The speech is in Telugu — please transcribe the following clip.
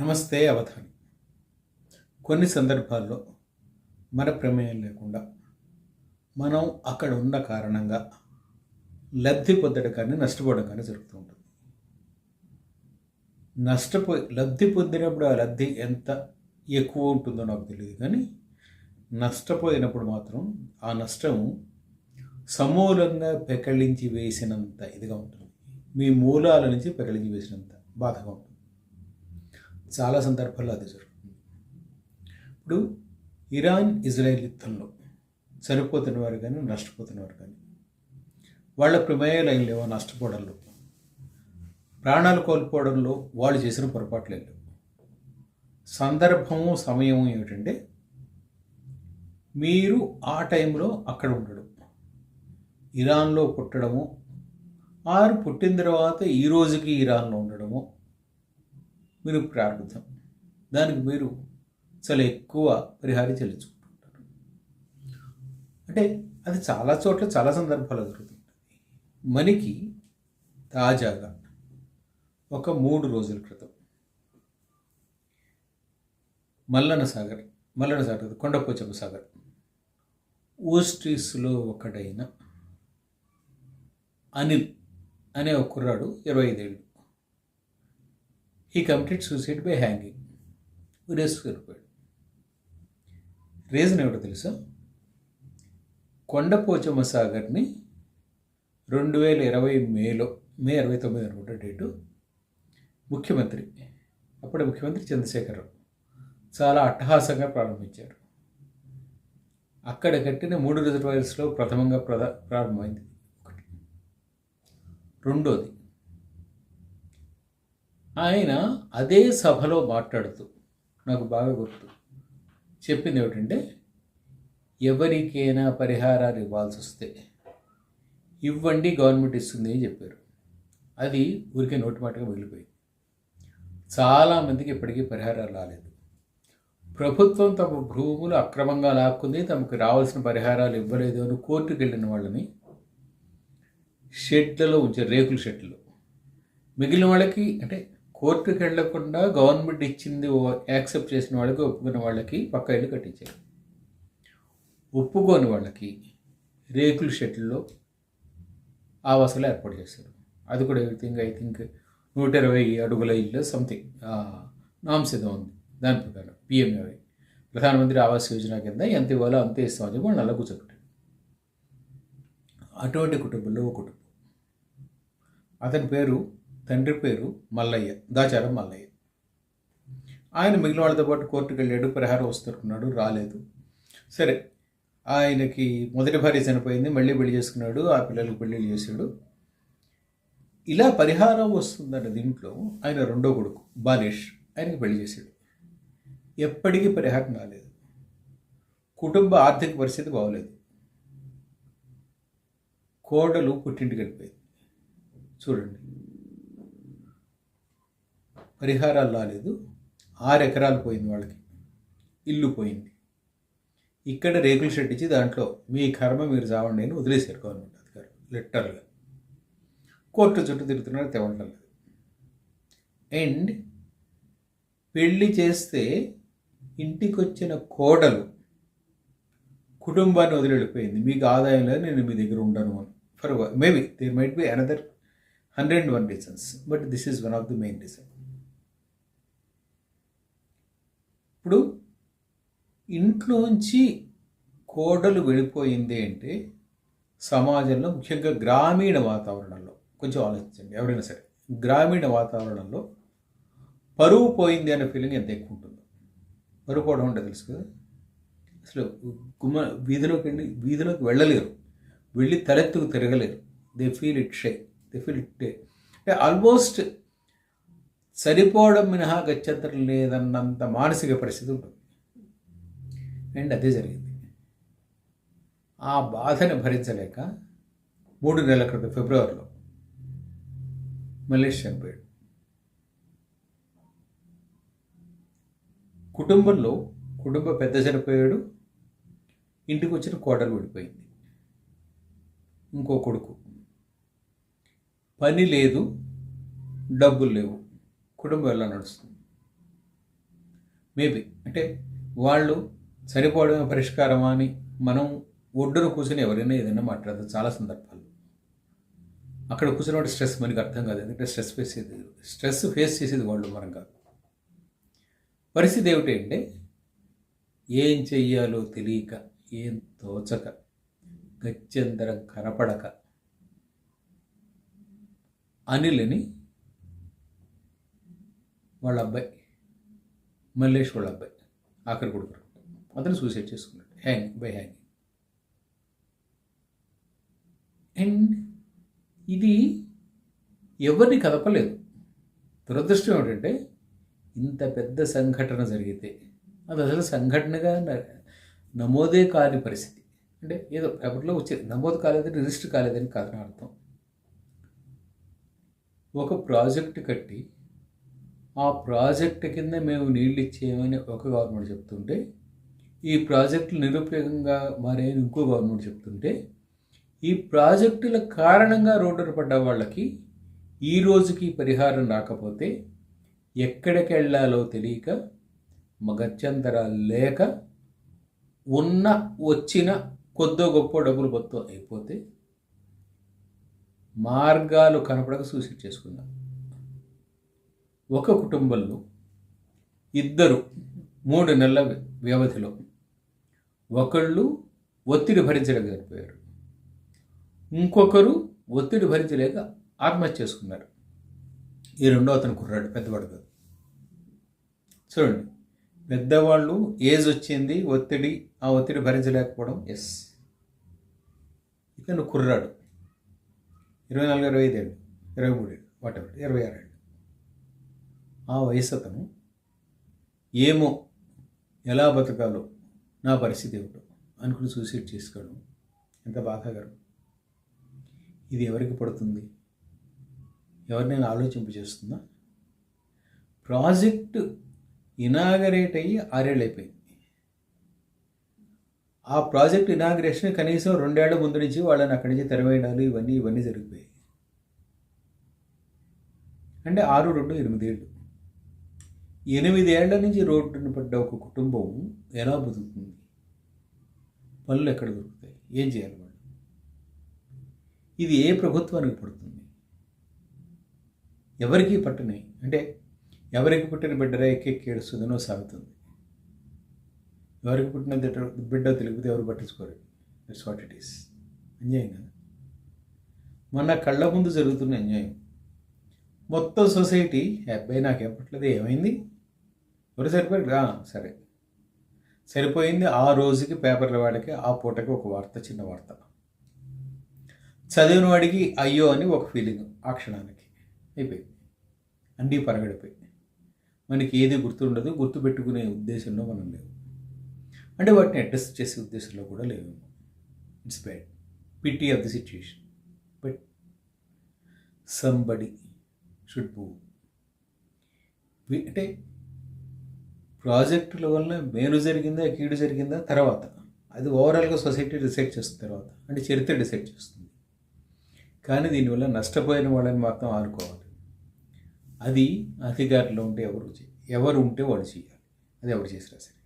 నమస్తే అవధాని. కొన్ని సందర్భాల్లో మన ప్రమేయం లేకుండా మనం అక్కడ ఉన్న కారణంగా లబ్ధి పొందడం కానీ నష్టపోవడం కానీ జరుగుతూ ఉంటుంది. నష్టపోయి లబ్ధి పొందినప్పుడు ఆ లబ్ధి ఎంత ఎక్కువ ఉంటుందో నాకు తెలియదు కానీ నష్టపోయినప్పుడు మాత్రం ఆ నష్టం సమూలంగా పెకళించి వేసినంత ఇదిగా ఉంటుంది. మీ మూలాల నుంచి పెకళించి వేసినంత బాధగా ఉంటుంది. చాలా సందర్భాల్లో అది జరుగుతుంది ఇప్పుడు ఇరాన్ ఇజ్రాయెల్ యుద్ధంలో చనిపోతున్న వారు కానీ నష్టపోతున్న వారు కానీ వాళ్ళ ప్రమేయాలు ఏం లేవో నష్టపోవడంలో ప్రాణాలు కోల్పోవడంలో వాళ్ళు చేసిన పొరపాట్లు లేవు సందర్భము సమయము ఏమిటంటే మీరు ఆ టైంలో అక్కడ ఉండడం ఇరాన్లో పుట్టడము ఆరు పుట్టిన తర్వాత ఈ రోజుకి ఇరాన్లో ఉండడము మీరు ప్రార్థం దానికి మీరు చాలా ఎక్కువ పరిహారం చెల్లించుకుంటుంటారు అంటే అది చాలా చోట్ల చాలా సందర్భాలు జరుగుతుంటుంది మనకి తాజాగా ఒక మూడు రోజుల క్రితం మల్లన సాగర్ మల్లన సాగర్ కొండపోచమ్మ సాగర్ ఓస్ట్రీస్లో ఒకడైన అనిల్ అనే ఒక కుర్రాడు ఇరవై ఐదేళ్ళు ఈ కంప్లీట్ సూసైడ్ బై హ్యాంగింగ్ ఉరేసుకుపోయాడు రీజన్ ఏమిటో తెలుసా? కొండపోచమ్మ సాగర్ని రెండు వేల ఇరవై మేలో మే ఇరవై తొమ్మిది అనుకుంటా డేటు ముఖ్యమంత్రి అప్పుడే ముఖ్యమంత్రి చంద్రశేఖరరావు చాలా అట్టహాసంగా ప్రారంభించారు. అక్కడ కట్టిన మూడు రిజర్వాయర్స్లో ప్రథమంగా ప్రధా ప్రారంభమైంది. ఒకటి. రెండోది ఆయన అదే సభలో మాట్లాడుతూ నాకు బాగా గుర్తు చెప్పింది ఏమిటంటే ఎవరికైనా పరిహారాలు ఇవ్వాల్సి వస్తే ఇవ్వండి గవర్నమెంట్ ఇస్తుంది అని చెప్పారు. అది ఊరికే నోటి మాటగా మిగిలిపోయింది. చాలామందికి ఇప్పటికీ పరిహారాలు రాలేదు. ప్రభుత్వం తమ భూములు అక్రమంగా లాక్కుంది తమకు రావాల్సిన పరిహారాలు ఇవ్వలేదు అని కోర్టుకు వెళ్ళిన వాళ్ళని షెడ్లలో ఉంచారు రేకుల షెడ్లలో. మిగిలిన వాళ్ళకి అంటే కోర్టుకు వెళ్ళకుండా గవర్నమెంట్ ఇచ్చింది యాక్సెప్ట్ చేసిన వాళ్ళకి ఒప్పుకున్న వాళ్ళకి పక్క ఇల్లు కట్టించారు. ఒప్పుకోని వాళ్ళకి రేకుల షెడ్లలో ఆవాసాలు ఏర్పాటు చేశారు. అది కూడా ఎవ్రీథింగ్ ఐ థింక్ నూట ఇరవై అడుగుల ఇల్లు సంథింగ్ నామ్స్ ఉంది. దాని ప్రకారం పిఎంఏవై ప్రధానమంత్రి ఆవాస్ యోజన కింద ఎంత ఇవ్వాలో అంతే ఇస్తామని చెప్పి వాళ్ళు అలా కూర్చోబెట్టారు. అటువంటి కుటుంబంలో ఒక కుటుంబం. అతని పేరు తండ్రి పేరు మల్లయ్య దాచారం మల్లయ్య. ఆయన మిగిలిన వాళ్ళతో పాటు కోర్టుకు వెళ్ళాడు పరిహారం వస్తున్నాడు రాలేదు. సరే ఆయనకి మొదటి భార్య చనిపోయింది మళ్ళీ పెళ్ళి చేసుకున్నాడు ఆ పిల్లలకు పెళ్ళిళ్ళు చేశాడు. ఇలా పరిహారం వస్తుందన్న దీంట్లో ఆయన రెండో కొడుకు బాలేష్ ఆయనకి పెళ్ళి చేశాడు. ఎప్పటికీ పరిహారం రాలేదు కుటుంబ ఆర్థిక పరిస్థితి బాగోలేదు. కోడలు పుట్టింటికి వెళ్ళిపోయింది. చూడండి. పరిహారాలు రాలేదు. ఆరు ఎకరాలు పోయింది వాళ్ళకి. ఇల్లు పోయింది. ఇక్కడ రేకుల షెడ్ ఇచ్చి దాంట్లో మీ కర్మ మీరు చావండి అని వదిలేశారు గవర్నమెంట్ అధికారులు లెటర్లు కోర్టు చుట్టూ తిరుగుతున్నారు తెవడం లేదు. అండ్ పెళ్ళి చేస్తే ఇంటికి వచ్చిన కోడలు కుటుంబాన్ని వదిలి వెళ్ళిపోయింది మీకు ఆదాయం లేదు నేను మీ దగ్గర ఉండను అని. For maybe there might be another hundred one reasons but this is one of the main reason ఇప్పుడు ఇంట్లోంచి కోడలు వెళ్ళిపోయింది అంటే సమాజంలో ముఖ్యంగా గ్రామీణ వాతావరణంలో కొంచెం ఆలోచించండి ఎవరైనా సరే. గ్రామీణ వాతావరణంలో పరువు పోయింది అనే ఫీలింగ్ ఎంత ఎక్కువ ఉంటుందో. పరువు పోవడం అంటే తెలుసు కదా. అసలు గుమ్మ వీధిలోకి వెళ్ళి వీధిలోకి వెళ్ళలేరు. వెళ్ళి తలెత్తుకు తిరగలేరు. They feel it shame they feel it అంటే ఆల్మోస్ట్ సరిపోవడం మినహా గత్యంతరం లేదన్నంత మానసిక పరిస్థితి ఉంటుంది. అండ్ అదే జరిగింది. ఆ బాధను భరించలేక మూడు నెలల క్రితం ఫిబ్రవరిలో మలేష్ చనిపోయాడు. కుటుంబంలో కుటుంబ పెద్ద చనిపోయాడు. ఇంటికి వచ్చిన కోడలు విడిపోయింది ఇంకో కొడుకు. పని లేదు డబ్బులు లేవు. కుటుంబం ఎలా నడుస్తుంది? మేబీ అంటే వాళ్ళు సరిపోవడమే పరిష్కారమా అని మనం ఒడ్డున కూర్చొని ఎవరైనా ఏదైనా మాట్లాడదు చాలా సందర్భాలు అక్కడ కూర్చున్నప్పుడు స్ట్రెస్ మనకి అర్థం కాదు. ఎందుకంటే స్ట్రెస్ ఫేస్ చేసేది స్ట్రెస్ ఫేస్ చేసేది వాళ్ళు మనం కాదు. పరిస్థితి ఏమిటి అంటే ఏం చెయ్యాలో తెలియక ఏం తోచక గత్యంతరం కనపడక అనిలని వాళ్ళ అబ్బాయి. మల్లేష్ వాళ్ళ అబ్బాయి. ఆఖరి కొడుకు. అతను సూసైడ్ చేసుకున్నాడు. హ్యాంగ్ బై హ్యాంగ్ అండ్ ఇది ఎవరిని కదపలేదు. దురదృష్టం ఏమిటంటే ఇంత పెద్ద సంఘటన జరిగితే అది అసలు సంఘటనగా నమోదే కాని పరిస్థితి. అంటే ఏదో పేపర్లో వచ్చేది నమోదు కాలేదని రిజిస్టర్ కాలేదని కారణం అర్థం. ఒక ప్రాజెక్ట్ కట్టి ఆ ప్రాజెక్ట్ కింద మేము నీళ్ళు ఇచ్చేయమని ఒక గవర్నమెంట్ చెప్తుంటే ఈ ప్రాజెక్టులు నిరుపయోగంగా మారేయని ఇంకో గవర్నమెంట్ చెప్తుంటే ఈ ప్రాజెక్టుల కారణంగా రోడ్డు పడ్డ వాళ్ళకి ఈ రోజుకి పరిహారం రాకపోతే ఎక్కడికి వెళ్ళాలో తెలియక మగత్యంతరాలు లేక ఉన్న వచ్చిన కొద్దో గొప్ప డబ్బులు మొత్తం అయిపోతే మార్గాలు కనపడక సూసైడ్ చేసుకున్నాం ఒక కుటుంబంలో ఇద్దరు మూడు నెలల వ్యవధిలో ఒకళ్ళు ఒత్తిడి భరించలేకపోయారు. ఇంకొకరు ఒత్తిడి భరించలేక ఆత్మహత్య చేసుకున్నారు. ఈ రెండో అతను కుర్రాడు పెద్దవాడు కాదు. చూడండి పెద్దవాళ్ళు ఏజ్ వచ్చింది ఒత్తిడి ఆ ఒత్తిడి భరించలేకపోవడం ఎస్ ఇతను కుర్రాడు. ఇరవై నాలుగు ఇరవై ఐదు ఏళ్ళు ఇరవై మూడు ఏళ్ళు వాటెవర్ ఇరవై ఆరు ఏళ్ళు. ఆ వయసు అతను ఏమో ఎలా బతకాలో నా పరిస్థితి ఏమిటో అనుకుని సూసైడ్ చేసుకోవడం. ఎంత బాధాకరం. ఇది ఎవరికి పడుతుంది? ఎవరినైనా ఆలోచింపు చేస్తుందా ప్రాజెక్టు ఇనాగరేట్ అయ్యి ఆరేళ్ళు అయిపోయింది. ఆ ప్రాజెక్ట్ ఇనాగరేషన్ కనీసం రెండేళ్ళ ముందు నుంచి వాళ్ళని అక్కడి నుంచి తెరవేయడాలు ఇవన్నీ ఇవన్నీ జరిగిపోయాయి. అంటే ఆరు రెండు ఎనిమిదేళ్ళు. ఎనిమిదేళ్ళ నుంచి రోడ్డున పడ్డ ఒక కుటుంబం ఎలా బతుకుతుంది? పనులు ఎక్కడ దొరుకుతాయి? ఏం చేయాలి వాళ్ళు? ఇది ఏ ప్రభుత్వానికి పడుతుంది? ఎవరికి పట్టని అంటే ఎవరికి పుట్టిన బిడ్డరే ఎక్కెక్కి ఏడుస్తుందనో సాగుతుంది? ఎవరికి పుట్టిన బిడ్డ- తెలిపితే ఎవరు పట్టించుకోరు? ఇట్స్ వాట్ ఇట్ ఈస్ అన్యాయం కదా? మన కళ్ళ ముందు జరుగుతున్న అన్యాయం. మొత్తం సొసైటీ అబ్బాయి నాకు పట్టలేదు ఏమైంది? ఎవరు సరిపోయారు సరే. సరిపోయింది ఆ రోజుకి పేపర్ల వాడికి ఆ పూటకి ఒక వార్త చిన్న వార్త. చదివిన వాడికి అయ్యో అని ఒక ఫీలింగ్ ఆ క్షణానికి. అయిపోయింది. అన్నీ పరగడిపోయింది మనకి ఏది గుర్తుండదు గుర్తుపెట్టుకునే ఉద్దేశంలో మనం లేవు. అంటే వాటిని అడ్జస్ట్ చేసే ఉద్దేశంలో కూడా లేవు. It's bad pity of the situation but somebody should move అంటే ప్రాజెక్టుల వల్ల మేలు జరిగిందా కీడు జరిగిందా? తర్వాత. అది ఓవరాల్గా సొసైటీ డిసైడ్ చేస్తుంది తర్వాత. అంటే చరిత్ర డిసైడ్ చేస్తుంది. కానీ దీనివల్ల నష్టపోయిన వాళ్ళని మాత్రం ఆనుకోవాలి అది అధికారులు ఉంటే ఎవరు ఎవరు ఉంటే వాళ్ళు చేయాలి? అది ఎవరు చేసినా సరే.